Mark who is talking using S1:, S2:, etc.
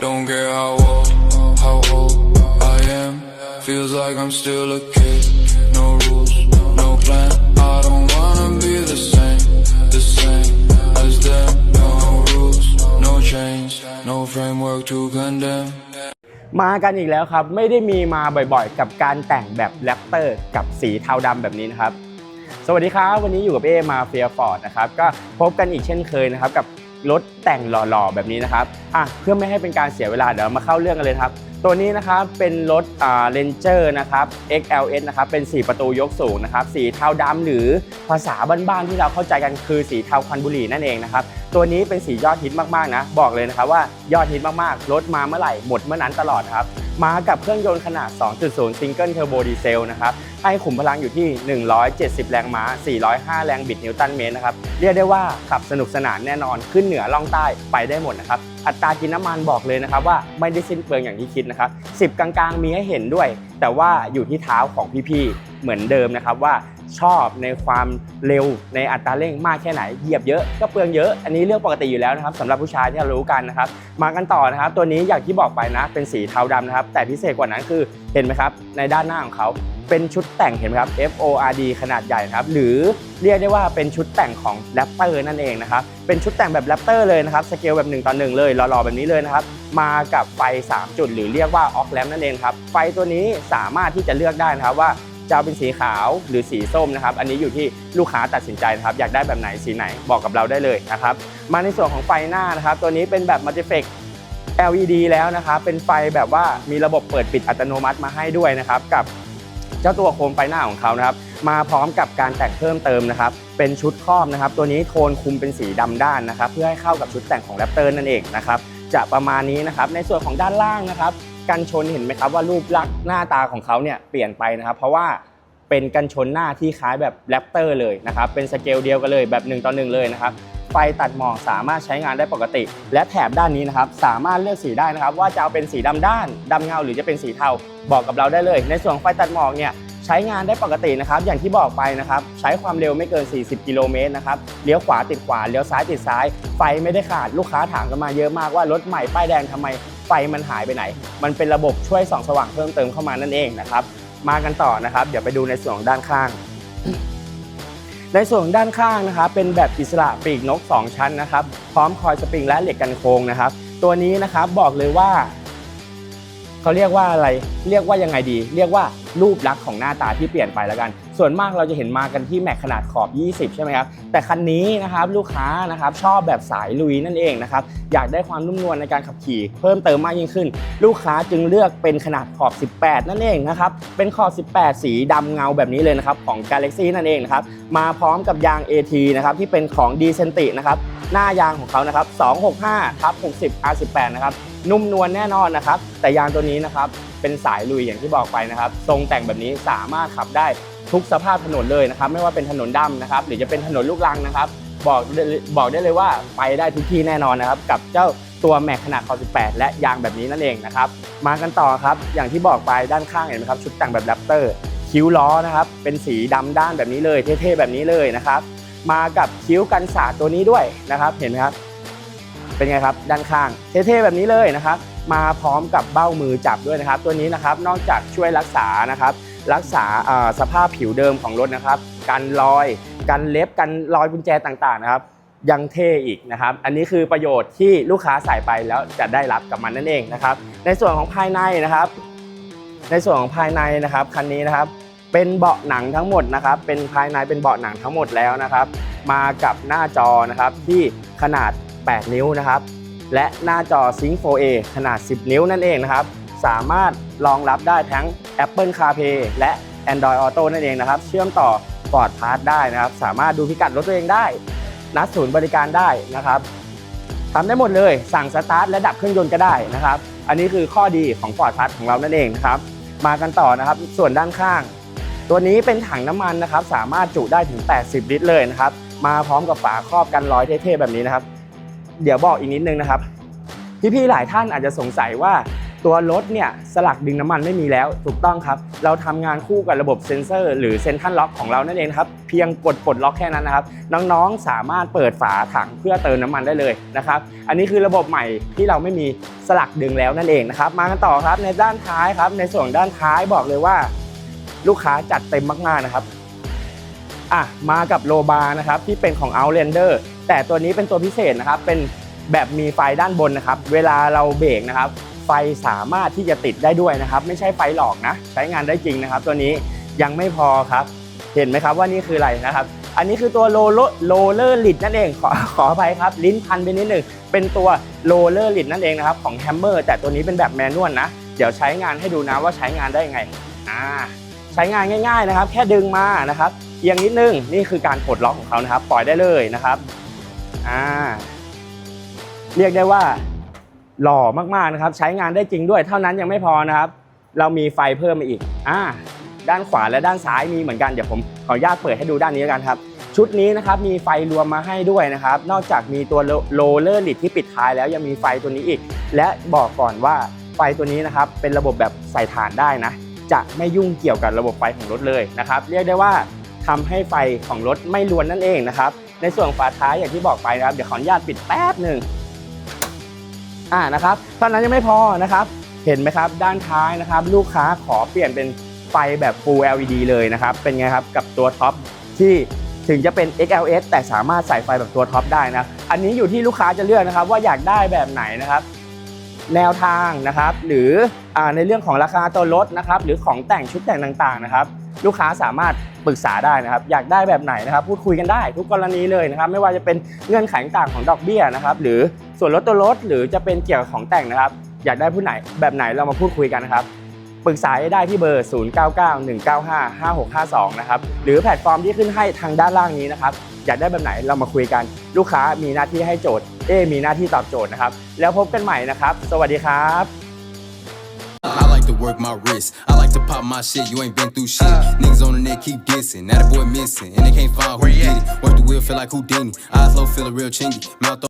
S1: Don't care how old, how old I am. Feels like I'm still a kid. No rules, no plan. I don't wanna be the same, the same as them. No rules, no change, no framework to condemn.
S2: มากันอีกแล้วครับ ไม่ได้มีมาบ่อยๆ กับการแต่งแบบแรปเตอร์กับสีเทาดำแบบนี้นะครับ สวัสดีครับ วันนี้อยู่กับเอมาเฟียฟอร์ดนะครับ ก็พบกันอีกเช่นเคยนะครับ กับรถแต่งหล่อๆ แบบนี้นะครับอะเพื่อไม่ให้เป็นการเสียเวลาเดี๋ยวมาเข้าเรื่องกันเลยครับ ตัวนี้นะครับเป็นรถอ่า Ranger นะครับ XLS นะครับ เป็น 4 ประตูยกสูงนะครับ สีเทาดำหรือภาษาบ้านๆที่เราเข้าใจกันคือสีเทาควันบุหรี่นั่นเองนะครับ ตัวนี้เป็นสียอดฮิตมากๆนะ บอกเลยนะครับว่ายอดฮิตมากๆ รถมาเมื่อไหร่หมดเมื่อนั้นตลอดครับ มากับเครื่องยนต์ขนาด 2.0ซิงเกิลเทอร์โบดีเซลนะครับ ให้ขุมพลังอยู่ที่ 170 แรงม้า 405 แรงบิดนิวตันเมตรนะครับ เรียกได้ว่าขับสนุกสนานแน่นอน ขึ้นเหนือล่องใต้ไปได้หมดนะครับ อัตรากินน้ำมันบอกเลยนะครับว่าไม่ได้สิ้นเปลืองอย่างที่คิดนะครับ 10 กลางๆ มีให้เห็นด้วย แต่ว่าอยู่ที่เท้าของพี่ๆ เหมือนเดิมนะครับว่า ชอบในความเร็วในอัตราเร่งมากแค่ไหนเหยียบเยอะก็เปลืองเยอะอันนี้เรื่องปกติอยู่แล้วนะครับสำหรับผู้ชายที่เรารู้กันนะครับมากันต่อนะครับ ตัวนี้อย่างที่บอกไปนะ เป็นสีเทาดำนะครับ แต่พิเศษกว่านั้นคือเห็นไหมครับ ในด้านหน้าของเขาเป็นชุดแต่งเห็นไหมครับ F O R D ขนาดใหญ่นะครับ หรือเรียกได้ว่าเป็นชุดแต่งของแรปเตอร์นั่นเองนะครับ เป็นชุดแต่งแบบแรปเตอร์เลยนะครับ สเกลแบบ1ต่อ1เลยหล่อๆแบบนี้เลยนะครับ มากับไฟ 3 จุดหรือเรียกว่าออกแลมนั่นเองครับ ไฟตัวนี้สามารถที่จะเลือกได้นะครับว่า จะเอาเป็นสีขาวหรือสีส้มนะครับ อันนี้อยู่ที่ลูกค้าตัดสินใจนะครับ อยากได้แบบไหนสีไหนบอกกับเราได้เลยนะครับ มาในส่วนของไฟหน้านะครับ ตัวนี้เป็นแบบมัลติเฟก LED แล้วนะครับ เป็นไฟแบบว่ามีระบบเปิดปิดอัตโนมัติมาให้ด้วยนะครับ กับเจ้าตัวโคมไฟหน้าของเขานะครับ มาพร้อมกับการแต่งเพิ่มเติมนะครับ เป็นชุดครอบนะครับ ตัวนี้โทนคุมเป็นสีดำด้านนะครับ เพื่อให้เข้ากับชุดแต่งของแรปเตอร์นั่นเองนะครับ จะประมาณนี้นะครับ ในส่วนของด้านล่างนะครับ กันชนเห็นไหมครับว่ารูปลักษณ์หน้าตาของเขาเนี่ยเปลี่ยนไปนะครับ เพราะว่าเป็นกันชนหน้าที่คล้ายแบบแรปเตอร์เลยนะครับเป็นสเกลเดียวกันเลยแบบ1ต่อ1เลยนะครับไฟตัดหมอกสามารถใช้งานได้ปกติ และแถบด้านนี้นะครับสามารถเลือกสีได้นะครับ ว่าจะเอาเป็นสีดำด้านดำเงา หรือจะเป็นสีเทาบอกกับเราได้เลย ในส่วนไฟตัดหมอกเนี่ยใช้งานได้ปกตินะครับ อย่างที่บอกไปนะครับ ใช้ความเร็วไม่เกิน 40 กิโลเมตรนะครับเลี้ยวขวาติดขวาเลี้ยวซ้ายติดซ้าย ไฟไม่ได้ขาดลูกค้าถามกันมาเยอะมากว่ารถใหม่ป้ายแดงทำไม ไฟมันหายไปไหน มันเป็นระบบช่วยส่องสว่างเพิ่มเติมเข้ามานั่นเองนะครับ มากันต่อนะครับ เดี๋ยวไปดูในส่วนของด้านข้าง ในส่วนของด้านข้างนะครับเป็นแบบอิสระปีกนก 2 ชั้นนะครับ พร้อมคอยสปริงและเหล็กกันโค้งนะครับ ตัวนี้นะครับบอกเลยว่าเขาเรียกว่าอะไร เรียกว่ายังไงดี เรียกว่ารูปลักษณ์ของหน้าตาที่เปลี่ยนไปแล้วกัน ส่วนมากเราจะเห็นมากันที่แม็กขนาดขอบ 20 ใช่ไหมครับ แต่คันนี้นะครับลูกค้านะครับชอบแบบสายลุยนั่นเองนะครับ อยากได้ความนุ่มนวลในการขับขี่ เพิ่มเติมมากยิ่งขึ้น ลูกค้าจึงเลือกเป็นขนาดขอบ 18 นั่นเองนะครับ เป็นขอบ 18 สีดำเงาแบบนี้เลยนะครับของ Galaxy นั่นเองนะครับ มาพร้อมกับยาง AT นะครับที่เป็นของ d c e n t i นะครับหน้ายางของเขานะครับ 265ทับ60 R18 นะครับ นุ่มนวลแน่นอนนะครับ แต่ยางตัวนี้นะครับ เป็นสายลุยอย่างที่บอกไปนะครับ ทรงแต่งแบบนี้สามารถขับได้ ทุกสภาพถนนเลยนะครับ ไม่ว่าเป็นถนนดำนะครับ หรือจะเป็นถนนลูกรังนะครับ บอกบอกได้เลยว่าไปได้ทุกที่แน่นอนนะครับ กับเจ้าตัวแม็กขนาดคอ18 และยางแบบนี้นั่นเองนะครับ มากันต่อครับ อย่างที่บอกไปด้านข้างเห็นไหมครับชุดแต่งแบบแรปเตอร์คิ้วล้อนะครับ เป็นสีดำด้านแบบนี้เลย เท่ๆแบบนี้เลยนะครับ มากับคิ้วกันสาดตัวนี้ด้วยนะครับ เห็นไหมครับ เป็นไงครับด้านข้างเท่ๆแบบนี้เลยนะครับ มาพร้อมกับเบ้ามือจับด้วยนะครับ ตัวนี้นะครับนอกจากช่วยรักษานะครับ รักษาสภาพผิวเดิมของรถนะครับกันรอยกันเล็บกันรอยกุญแจต่างๆนะครับ ยังเท่อีกนะครับ อันนี้คือประโยชน์ที่ลูกค้าใส่ไปแล้วจะได้รับกับมันนั่นเองนะครับ ในส่วนของภายในนะครับ ในส่วนของภายในนะครับคันนี้นะครับเป็นเบาะหนังทั้งหมดนะครับ เป็นภายในเป็นเบาะหนังทั้งหมดแล้วนะครับ มากับหน้าจอนะครับที่ขนาด 8 นิ้วนะครับ และหน้าจอ Sync 4A ขนาด 10 นิ้วนั่นเองนะครับ สามารถรองรับได้ทั้ง Apple CarPlay และ Android Auto นั่นเองนะครับ เชื่อมต่อ Ford Pass ได้นะครับ สามารถดูพิกัดรถตัวเองได้ นัดศูนย์บริการได้นะครับทำได้หมดเลย สั่งสตาร์ทและดับเครื่องยนต์ก็ได้นะครับ อันนี้คือข้อดีของ Ford Pass ของเรานั่นเองนะครับ มากันต่อนะครับ ส่วนด้านข้าง ตัวนี้เป็นถังน้ำมันนะครับ สามารถจุได้ถึง 80 ลิตรเลยนะครับ มาพร้อมกับฝาครอบกันร้อยเท่ๆแบบนี้นะครับ เดี๋ยวบอกอีกนิดนึงนะครับพี่ๆหลายท่านอาจจะสงสัยว่า ตัวรถเนี่ยสลักดึงน้ำมันไม่มีแล้วถูกต้องครับ เราทำงานคู่กับระบบเซ็นเซอร์ หรือเซ็นทรัลล็อกของเรานั่นเองครับเพียงกดปลดล็อกแค่นั้นนะครับ น้องๆสามารถเปิดฝาถังเพื่อเติมน้ำมันได้เลยนะครับอันนี้คือระบบใหม่ที่เราไม่มีสลักดึงแล้วนั่นเองนะครับมากันต่อครับในด้านท้ายครับในส่วนด้านท้ายบอกเลยว่า ลูกค้าจัดเต็มมากๆนะครับอะมากับโลบาร์นะครับที่เป็นของ Outlander แต่ตัวนี้เป็นตัวพิเศษนะครับเป็นแบบมีไฟด้านบนนะครับ เวลาเราเบรกนะครับ ไฟสามารถที่จะติดได้ด้วยนะครับ ไม่ใช่ไฟหลอกนะ ใช้งานได้จริงนะครับ ตัวนี้ยังไม่พอครับ เห็นไหมครับว่านี่คืออะไรนะครับ อันนี้คือตัวโลโลโลเลอร์ลิดนั่นเองขอขออภัยครับ ลิ้นพันไปนิดหนึ่งเป็นตัวโลเลอร์ลิดนั่นเองนะครับของแฮมเมอร์แต่ตัวนี้เป็นแบบแมนนวลนะ เดี๋ยวใช้งานให้ดูนะว่าใช้งานได้ยังไงอ่าใช้งานง่าย ๆนะครับ แค่ดึงมานะครับเอียงนิดนึงนี่คือการปลดล็อกของเขานะครับ ปล่อยได้เลยนะครับอ่าเรียกได้ว่า หล่อมากๆนะครับ ใช้งานได้จริงด้วย เท่านั้นยังไม่พอนะครับ เรามีไฟเพิ่มมาอีกอ่าด้านขวาและด้านซ้ายมีเหมือนกันเดี๋ยวผมขออนุญาตเปิดให้ดูด้านนี้แล้วกันครับ ชุดนี้นะครับมีไฟรวมมาให้ด้วยนะครับ นอกจากมีตัวโรลเลอร์ลิดที่ปิดท้ายแล้วยังมีไฟตัวนี้อีก และบอกก่อนว่าไฟตัวนี้นะครับเป็นระบบแบบใส่ถ่านได้นะ จะไม่ยุ่งเกี่ยวกับระบบไฟของรถเลยนะครับ เรียกได้ว่าทำให้ไฟของรถไม่รวนนั่นเองนะครับ ในส่วนฝาท้ายอย่างที่บอกไปนะครับ เดี๋ยวขออนุญาตปิดแป๊บหนึ่ง อ่านะครับตอนนั้นยังไม่พอนะครับ เห็นไหมครับ ด้านท้ายนะครับ ลูกค้าขอเปลี่ยนเป็นไฟแบบ Full LED เลยนะครับ เป็นไงครับกับตัวท็อปที่ถึงจะเป็น XLS แต่สามารถใส่ไฟแบบตัวท็อปได้นะ อันนี้อยู่ที่ลูกค้าจะเลือกนะครับ ว่าอยากได้แบบไหนนะครับ แนวทางนะครับ หรืออในเรื่องของราคาตัวรถนะครับ หรือของแต่งชุดแต่งต่างๆนะครับ ลูกค้าสามารถปรึกษาได้นะครับ อยากได้แบบไหนนะครับ พูดคุยกันได้ทุกกรณีเลยนะครับ ไม่ว่าจะเป็นเงื่อนไขต่างๆของดอกเบี้ยนะครับ หรือส่วนลดตัวรถหรือจะเป็นเกี่ยวกับของแต่งนะครับ อยากได้ผู้ไหนแบบไหนเรามาพูดคุยกันนะครับปรึกษาได้ที่เบอร์ 0991955652 นะครับ หรือแพลตฟอร์มที่ขึ้นให้ทางด้านล่างนี้นะครับ อยากได้แบบไหนเรามาคุยกัน ลูกค้ามีหน้าที่ให้โจทย์ เอมีหน้าที่ตอบโจทย์นะครับ แล้วพบกันใหม่นะครับ สวัสดีครับ
S3: I like to work my wrist. I like to pop my shit. You ain't been through shit. Niggas on the net keep dissing. Now the boy missing. And they can't find who did it. Work the wheel, feel like Houdini. Eyes low, feel a real chingy. Mouth